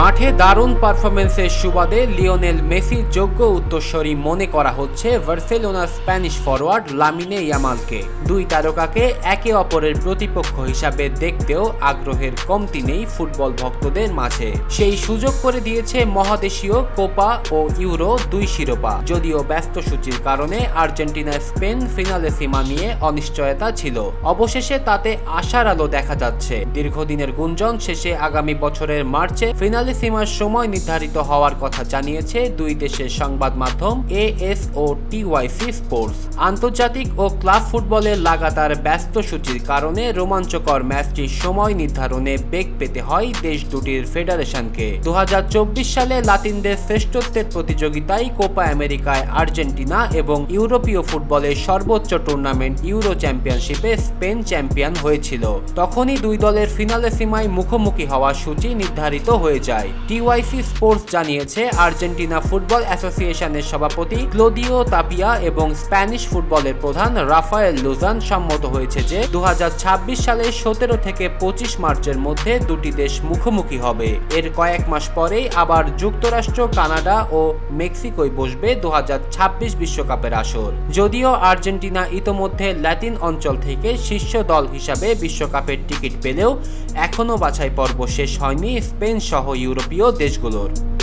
মাঠে দারুণ পারফরমেন্সের সুবাদে লিওনেল মেসির যোগ্য উত্তরসূরি মনে করা হচ্ছে বার্সেলোনার স্প্যানিশ ফরওয়ার্ড লামিনে ইয়ামালকে। দুই তারকাকে একে অপরের প্রতিপক্ষ হিসাবে দেখতেও আগ্রহের কমতি নেই ফুটবল ভক্তদের মাঝে। সেই সুযোগ করে দিয়েছে মহাদেশীয় কোপা ও ইউরো দুই শিরোপা। যদিও ব্যস্ত সূচির কারণে আর্জেন্টিনা স্পেন ফিনালে সীমা নিয়ে অনিশ্চয়তা ছিল। অবশেষে তাতে আশার আলো দেখা যাচ্ছে। দীর্ঘদিনের গুঞ্জন শেষে আগামী বছরের মার্চে ফিনালে সীমার সময় নির্ধারিত হওয়ার কথা জানিয়েছে দুই দেশের সংবাদ মাধ্যম এএস ও টিওয়াইসি স্পোর্টস। আন্তর্জাতিক ও ক্লাব ফুটবলের লাগাতার ব্যস্ত সূচির কারণে রোমাঞ্চকর ম্যাচটির সময় নির্ধারণে বেগ পেতে হয় দেশ দুটির ফেডারেশনকে। দু হাজার চব্বিশ সালে লাতিনদের শ্রেষ্ঠত্বের প্রতিযোগিতায় কোপা আমেরিকায় আর্জেন্টিনা এবং ইউরোপীয় ফুটবলের সর্বোচ্চ টুর্নামেন্ট ইউরো চ্যাম্পিয়নশিপে স্পেন চ্যাম্পিয়ন হয়েছিল। তখনই দুই দলের ফিনালে সীমায় মুখোমুখি হওয়ার সূচি নির্ধারিত হয়ে যায় টিওয়াইসি স্পোর্টস জানিয়েছে আর্জেন্টিনা ফুটবল অ্যাসোসিয়েশনের সভাপতি ক্লোদিও তাপিয়া এবং স্প্যানিশ ফুটবলের প্রধান রাফায়েল লুজান সম্মত হয়েছে যে দু সালের সতেরো থেকে পঁচিশ মার্চের মধ্যে দুটি দেশ মুখোমুখি হবে। এর কয়েক মাস পরেই আবার যুক্তরাষ্ট্র, কানাডা ও মেক্সিকোয় বসবে দু বিশ্বকাপের আসর। যদিও আর্জেন্টিনা ইতোমধ্যে ল্যাটিন অঞ্চল থেকে শীর্ষ দল হিসাবে বিশ্বকাপের টিকিট পেলেও এখনও বাছাই পর্ব শেষ হয়নি স্পেন সহ ইউরোপীয় দেশগুলোর।